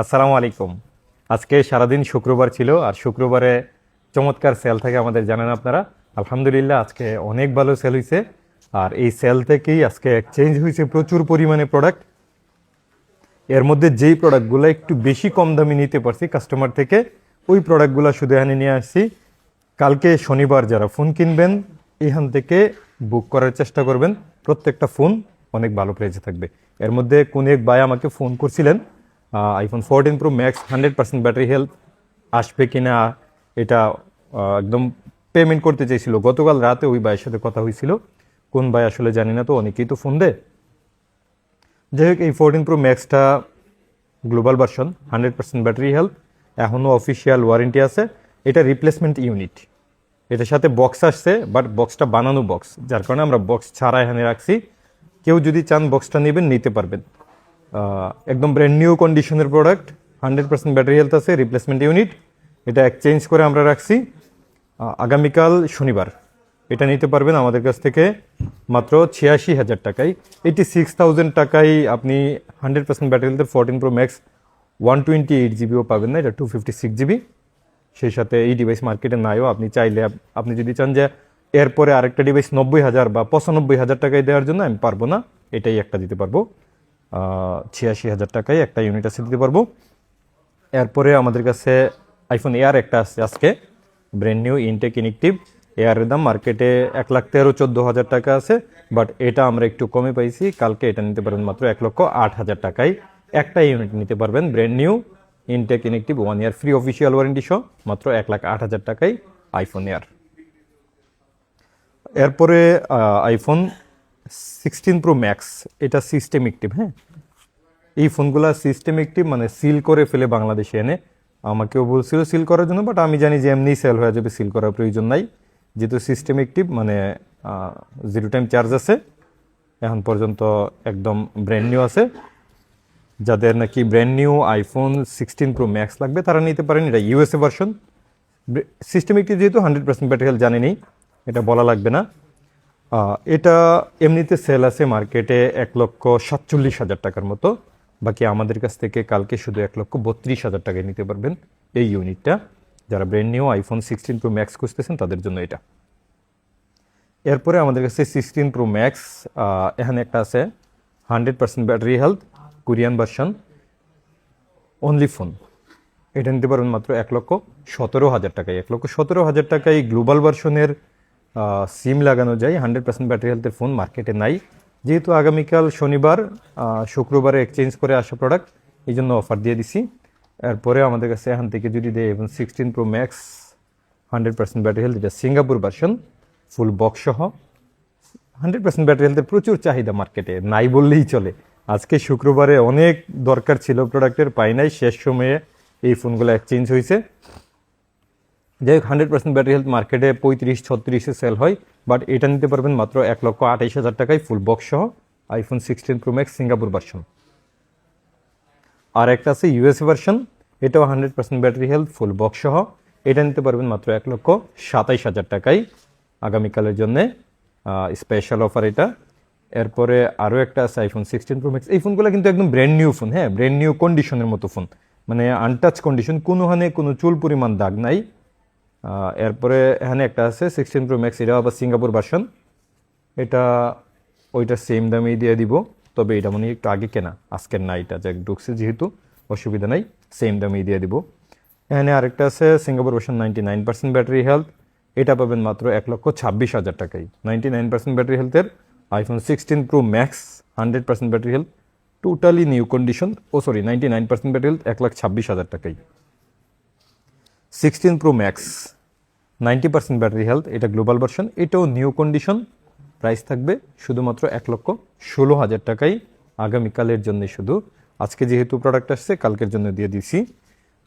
আসসালামু আলাইকুম। আজকে সারাদিন শুক্রবার ছিল আর শুক্রবারে চমৎকার সেল থাকে আমাদের, জানেন আপনারা? আলহামদুলিল্লাহ, আজকে অনেক ভালো সেল হয়েছে আর এই সেল থেকেই আজকে চেঞ্জ হয়েছে প্রচুর পরিমাণে প্রোডাক্টের মধ্যে যেই প্রোডাক্টগুলো একটু বেশি কম দামে নিতে পারছি কাস্টমার থেকে, ওই প্রোডাক্টগুলো শুধু এখানে নিয়ে আসছি। কালকে শনিবার যারা ফোন কিনবেন, এখান থেকে বুক করার চেষ্টা করবেন। প্রত্যেকটা ফোন অনেক ভালো প্রাইসে থাকবে। এর মধ্যে কোন এক ভাই আমাকে ফোন করছিলেন iPhone fourteen pro max hundred percent battery health আসবে কিনা, এটা একদম পেমেন্ট করতে চাইছিল। গতকাল রাতে ওই ভাইয়ের সাথে কথা হয়েছিল। কোন ভাই আসলে জানি না তো, অনেকেই তো ফোন দেয়। যাই হোক, এই fourteen pro ম্যাক্সটা global version hundred percent battery health এখনও অফিসিয়াল ওয়ারেন্টি আছে। এটা রিপ্লেসমেন্ট ইউনিট এটার সাথে বক্স আসছে বাট বক্সটা বানানো বক্স যার কারণে আমরা বক্স ছাড়া এখানে রাখছি। কেউ যদি চান বক্সটা নেবেন, নিতে পারবেন। একদম ব্র্যান্ড নিউ কন্ডিশনের product hundred percent battery health আছে রিপ্লেসমেন্ট ইউনিট এটা এক্সচেঞ্জ করে আমরা রাখছি। আগামীকাল শনিবার। এটা নিতে পারবেন আমাদের কাছ থেকে মাত্র ছিয়াশি হাজার টাকায়। এইটি সিক্স থাউজেন্ড টাকায় আপনি হান্ড্রেড পার্সেন্ট ব্যাটারি হেলথের fourteen pro max one twenty eight জিবিও পাবেন না, এটা টু ফিফটি সিক্স জিবি সেই সাথে এই ডিভাইস মার্কেটে নাইও, আপনি চাইলে আপনি যদি চান যে এরপরে আরেকটা ডিভাইস নব্বই হাজার বা পঁচানব্বই হাজার টাকায় দেওয়ার জন্য, আমি পারব না, এটাই একটা দিতে পারব। ছিয়াশি হাজার টাকায় একটা ইউনিট আছে দিতে পারব। এরপরে আমাদের কাছে আইফোন এয়ার একটা আছে আজকে ব্র্যান্ড নিউ ইনটেক ইনিকটিভ এয়ারের দাম মার্কেটে এক লাখ তেরো, চোদ্দ হাজার টাকা আছে বাট এটা আমরা একটু কমে পাইছি। কালকে এটা নিতে পারবেন মাত্র এক লক্ষ আট হাজার টাকায়। একটা ইউনিট নিতে পারবেন brand new intact inactive one year free official warranty সহ, মাত্র এক লাখ আট হাজার টাকায় আইফোন এয়ার এরপরে আইফোন সিক্সটিন প্রো ম্যাক্স এটা সিস্টেম অ্যাক্টিভ হ্যাঁ? এই ফোনগুলো সিস্টেম অ্যাক্টিভ মানে সিল করে ফেলে বাংলাদেশে এনে আমাকেও বলছিল সিল করার জন্য বাট আমি জানি যে এমনি সেল হয়ে যাবে সিল করার প্রয়োজন নাই। যেহেতু সিস্টেম অ্যাক্টিভ মানে জিরো টাইম চার্জ আছে, এখন পর্যন্ত একদম ব্র্যান্ড নিউ আছে। যাদের নাকি brand new iPhone sixteen pro max লাগবে, তারা নিতে পারেন, এটা ইউএসএ ভার্সন সিস্টেম একটি যেহেতু হান্ড্রেড পার্সেন্ট ব্যাটারি জানেনি, এটা বলা লাগবে না। এটা এমনিতে সেল আছে মার্কেটে এক লক্ষ সাতচল্লিশ হাজার টাকার মতো। বাকি আমাদের কাছ থেকে কালকে শুধু এক লক্ষ বত্রিশ হাজার টাকায় নিতে পারবেন এই ইউনিটটা যারা brand new iPhone sixteen pro max খুঁজতেছেন, তাদের জন্য এটা। এরপরে আমাদের কাছে সিক্সটিন প্রো ম্যাক্স এখানে একটা আছে hundred percent battery health Korean version only phone এটা নিতে পারবেন মাত্র এক লক্ষ সতেরো হাজার টাকায়। এক লক্ষ সতেরো হাজার টাকায় গ্লোবাল ভার্সনের সিম লাগানো যায় হান্ড্রেড পার্সেন্ট ব্যাটারি হেলথের ফোন মার্কেটে নাই। যেহেতু আগামীকাল শনিবার শুক্রবারে এক্সচেঞ্জ করে আসা প্রোডাক্ট এই জন্য অফার দিয়ে দিছি। এরপরে আমাদের কাছে এখান থেকে যদি দেয় এবং sixteen pro max hundred percent battery health এটা সিঙ্গাপুর ভার্সন ফুল বক্স সহ। হান্ড্রেড পার্সেন্ট ব্যাটারি হেলথের প্রচুর চাহিদা মার্কেটে নাই বললেই চলে। আজকে শুক্রবারে অনেক দরকার ছিল প্রোডাক্টের পাই নাই। শেষ সময়ে এই ফোনগুলো এক্সচেঞ্জ হয়েছে। যাই হোক হান্ড্রেড পার্সেন্ট ব্যাটারি হেলথ মার্কেটে পঁয়ত্রিশ, ছত্রিশে সেল হয় বাট এটা নিতে পারবেন মাত্র এক লক্ষ আঠাইশ হাজার টাকায় ফুল বক্স সহ iPhone sixteen pro max Singapore version আর একটা আছে ইউএস ভার্সন এটাও hundred percent battery health full box সহ। এটা নিতে পারবেন মাত্র এক লক্ষ সাতাইশ হাজার টাকায়। আগামীকালের জন্যে স্পেশাল অফার এটা। এরপরে আরও একটা আছে আইফোন সিক্সটিন প্রো ম্যাক্স এই ফোনগুলো কিন্তু একদম ব্র্যান্ড নিউ ফোন হ্যাঁ ব্র্যান্ড নিউ কন্ডিশনের মতো ফোন মানে আনটাচ কন্ডিশন কোনোখানে কোনো চুল পরিমাণ দাগ নাই। এরপরে এখানে একটা আছে সিক্সটিন প্রো ম্যাক্স এটা আবার সিঙ্গাপুর ভার্সন এটা, ওইটা সেম দামেই দিয়ে দিব, তবে এটা মনে একটু আগে কেনা, আজকের না এটা যে ঢুকছে যেহেতু, অসুবিধা নাই সেম দামেই দিয়ে দিব। এখানে আরেকটা আছে, Singapore version ninety nine percent battery health এটা পাবেন মাত্র এক লক্ষ ছাব্বিশ হাজার টাকায়। নাইনটি নাইন পার্সেন্ট ব্যাটারি হেলথের iPhone sixteen pro max hundred percent battery health totally new condition ও sorry ninety nine percent battery health এক লাখ ছাব্বিশ হাজার টাকায়। Sixteen pro max ninety percent battery health এটা গ্লোবাল ভার্সন এটাও নিউ কন্ডিশন প্রাইস থাকবে শুধুমাত্র এক লক্ষ ষোলো হাজার টাকাই আগামীকালের জন্য শুধু। আজকে যেহেতু প্রোডাক্ট আসছে, কালকের জন্য দিয়ে দিছি।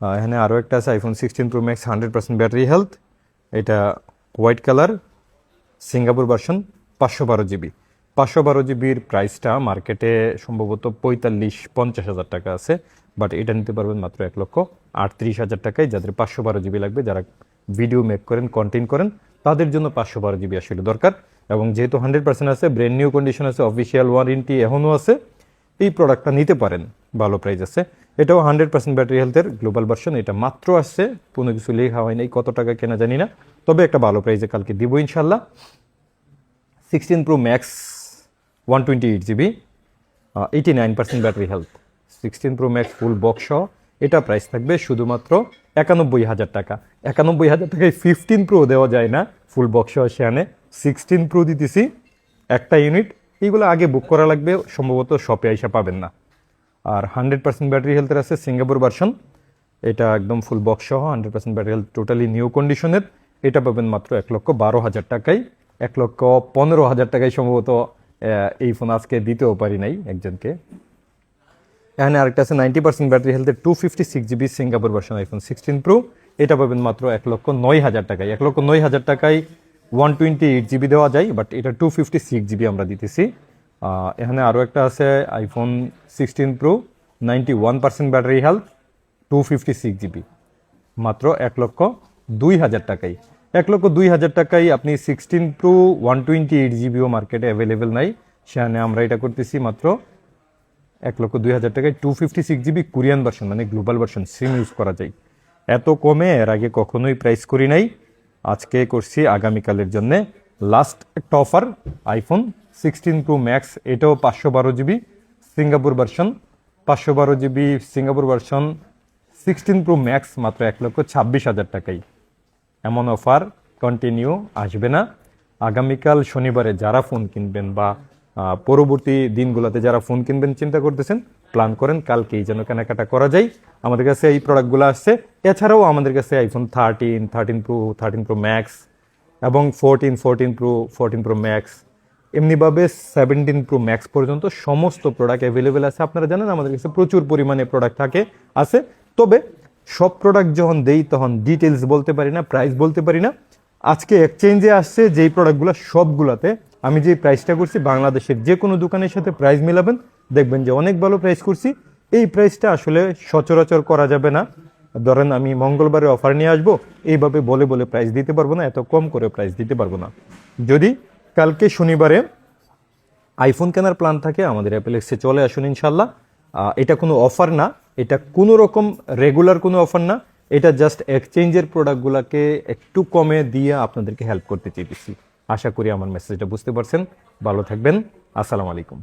এখানে আরও একটা আছে iPhone sixteen pro max hundred percent battery health এটা হোয়াইট কালার সিঙ্গাপুর ভার্সন পাঁচশো বারো জিবি পাঁচশো বারো জিবির প্রাইসটা মার্কেটে সম্ভবত পঁয়তাল্লিশ, পঞ্চাশ হাজার টাকা আছে বাট এটা নিতে পারবেন মাত্র এক লক্ষ আটত্রিশ হাজার টাকায়, যাদের পাঁচশো বারো জিবি লাগবে, যারা ভিডিও মেক করেন কন্টেন্ট করেন, তাদের জন্য পাঁচশো বারো জিবি আসলে দরকার। এবং যেহেতু হান্ড্রেড পার্সেন্ট আছে ব্র্যান্ড নিউ কন্ডিশন আছে অফিসিয়াল ওয়ারেন্টি এখনও আছে, এই প্রোডাক্টটা নিতে পারেন, ভালো প্রাইস আছে। এটাও হান্ড্রেড পার্সেন্ট ব্যাটারি হেলথের গ্লোবাল ভার্সন এটা মাত্র আসছে কোনো কিছু লেখা হয় নাই, কত টাকা কেনা জানি না। তবে একটা ভালো প্রাইসে কালকে দিব ইনশাল্লাহ sixteen pro max one twenty eight GB eighty nine percent battery health sixteen pro max full box এটা প্রাইস থাকবে শুধুমাত্র একানব্বই হাজার টাকা। একানব্বই হাজার টাকায় ফিফটিন প্রো দেওয়া যায় না। ফুল বক্স সেখানে সিক্সটিন প্রো দিতেছি। একটা ইউনিট এইগুলো আগে বুক করা লাগবে। সম্ভবত শপে আইসা পাবেন না। আর হান্ড্রেড পার্সেন্ট ব্যাটারি হেলথের আছে সিঙ্গাপুর ভার্সন এটা একদম ফুল বক্স সহ hundred percent battery health totally new কন্ডিশনের এটা পাবেন মাত্র এক লক্ষ বারো হাজার টাকায়। এক লক্ষ পনেরো হাজার টাকায় সম্ভবত এই ফোন আজকে দিতেও পারি নাই একজনকে। এখানে আরেকটা আছে নাইনটি পার্সেন্ট ব্যাটারি হেলথের two fifty six GB Singapore version iPhone sixteen pro এটা পাবেন মাত্র এক লক্ষ নয় হাজার টাকায়। এক লক্ষ নয় হাজার টাকায় ওয়ান টোয়েন্টি এইট জিবি দেওয়া যায় বাট এটা টু ফিফটি সিক্স জিবি আমরা দিতেছি। এখানে আরও একটা আছে iPhone sixteen pro ninety one percent battery health two fifty six GB মাত্র এক লক্ষ দুই হাজার টাকায়। এক লক্ষ দুই হাজার টাকায় আপনি sixteen pro one twenty eight জিবিও মার্কেটে অ্যাভেলেবেল নাই। সেখানে আমরা এটা করতেছি মাত্র এক লক্ষ দুই হাজার টাকায় two fifty six GB Korean version মানে গ্লোবাল ভার্সন সিম ইউজ করা যায়। এত কমে এর আগে কখনোই প্রাইস করি নাই। আজকে করছি আগামীকালের জন্য লাস্ট একটা offer iPhone sixteen pro max এটাও পাঁচশো বারো জিবি সিঙ্গাপুর ভার্সন পাঁচশো বারো GB Singapore version sixteen pro max মাত্র এক লক্ষ ছাব্বিশ হাজার টাকাই এমন অফার কন্টিনিউ আসবে না। আগামীকাল শনিবারে যারা ফোন কিনবেন বা পরবর্তী দিনগুলোতে যারা ফোন কিনবেন, চিন্তা করতেছেন প্ল্যান করেন, কালকেই যেন কেনাকাটা করা যায়। আমাদের কাছে এই প্রোডাক্টগুলো আসছে। এছাড়াও আমাদের কাছে iPhone thirteen thirteen pro thirteen pro max এবং fourteen fourteen pro fourteen pro max এমনিভাবে সেভেন্টিন প্রো ম্যাক্স পর্যন্ত সমস্ত প্রোডাক্ট অ্যাভেলেবেল আছে। আপনারা জানেন আমাদের কাছে প্রচুর পরিমাণে প্রোডাক্ট থাকে, আছে। তবে সব প্রোডাক্ট যখন দেই, তখন ডিটেলস বলতে পারি না প্রাইস বলতে পারি না। আজকে এক্সচেঞ্জে আসছে, যেই প্রোডাক্টগুলো সবগুলোতে আমি যে প্রাইসটা করছি, বাংলাদেশের যে কোনো দোকানের সাথে প্রাইস মিলাবেন, দেখবেন যে অনেক ভালো প্রাইস করছি। এই প্রাইসটা আসলে সচরাচর করা যাবে না। ধরেন আমি মঙ্গলবারে অফার নিয়ে আসব, এইভাবে বলে বলে প্রাইস দিতে পারব না, এত কম করে প্রাইস দিতে পারব না। যদি কালকে শনিবারে আইফোন কেনার প্ল্যান থাকে, আমাদের অ্যাপেলেক্সে চলে আসুন ইনশাল্লাহ এটা কোনো অফার না, এটা কোনো রকম রেগুলার কোনো অফার না। এটা জাস্ট এক্সচেঞ্জের প্রোডাক্টগুলোকে একটু কমে দিয়ে আপনাদেরকে হেল্প করতে চেয়েছি। আশা করি আমার মেসেজটা বুঝতে পারছেন। ভালো থাকবেন। আসসালামু আলাইকুম।